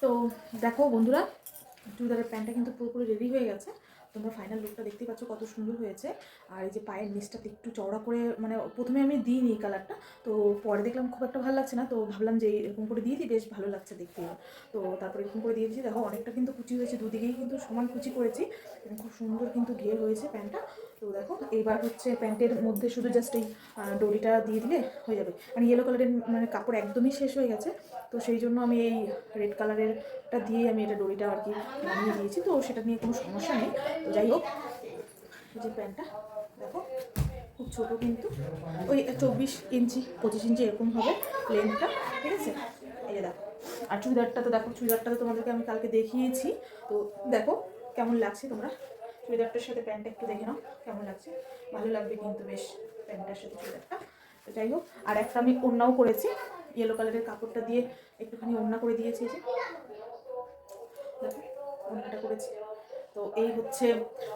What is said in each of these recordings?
তো দেখো বন্ধুরা চুড়িদারের প্যান্টটা কিন্তু পুরোপুরি রেডি হয়ে গেছে। তোমরা ফাইনাল লুকটা দেখতেই পাচ্ছ কত সুন্দর হয়েছে। আর এই যে পায়ের নিচটাতে একটু চওড়া করে মানে প্রথমে আমি দিইনি এই কালারটা তো পরে দেখলাম খুব একটা ভালো লাগছে না, তো ভাবলাম যে এরকম করে দিয়ে দিই, বেশ ভালো লাগছে দেখতে। তো তারপরে এরকম করে দিয়ে দিয়েছি, দেখো অনেকটা কিন্তু কুচি হয়েছে, দুদিকেই কিন্তু সমান কুচি করেছি খুব সুন্দর কিন্তু ঘের হয়েছে প্যান্টটা। তো দেখো, এইবার হচ্ছে প্যান্টের মধ্যে শুধু জাস্ট এই ডরিটা দিয়ে দিলে হয়ে যাবে। মানে ইয়েলো কালারের মানে কাপড় একদমই শেষ হয়ে গেছে, তো সেই জন্য আমি এই রেড কালারেরটা দিয়েই আমি এটা ডরিটা আর কি বানিয়ে দিয়েছি, তো সেটা নিয়ে কোনো সমস্যা নেই। যাই হোক যে প্যান্টটা, দেখো, খুব ছোটো কিন্তু। ওই চব্বিশ ইঞ্চি, পঁচিশ ইঞ্চি এরকম হবে লেন্থটা ঠিক আছে? এই যে দেখো, আর চুড়িদারটা তো দেখো, চুড়িদারটা তো তোমাদেরকে আমি কালকে দেখিয়েছি। তো দেখো, কেমন লাগছে তোমরা? চুড়িদারটার সাথে প্যান্টটা একটু দেখে নাও, কেমন লাগছে? ভালো লাগবে কিন্তু বেশ প্যান্টটার সাথে চুড়িদারটা। তো যাই হোক, আর একটা আমি ওড়নাও করেছি ইয়েলো কালারের কাপড়টা দিয়ে একটুখানি ওড়না করে দিয়েছি যে। দেখো, ওড়নাটা করেছি। তো এই হচ্ছে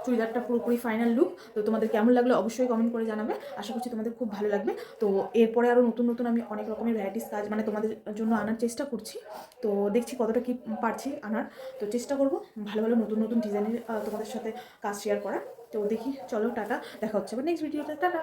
চুড়িদারটা পুরোপুরি ফাইনাল লুক তো তোমাদের কেমন লাগল অবশ্যই কমেন্ট করে জানাবে। আশা করছি তোমাদের খুব ভালো লাগবে। তো এরপরে আরও নতুন নতুন আমি অনেক রকমের ভ্যারাইটিস কাজ মানে তোমাদের জন্য আনার চেষ্টা করছি। তো দেখছি কতটা কি পারছি আনার। তো চেষ্টা করব ভালো ভালো নতুন নতুন ডিজাইনের তোমাদের সাথে কাজ শেয়ার করার। তো দেখি, চলো টাটা, দেখা হচ্ছে আবার নেক্সট ভিডিওতে টাটা!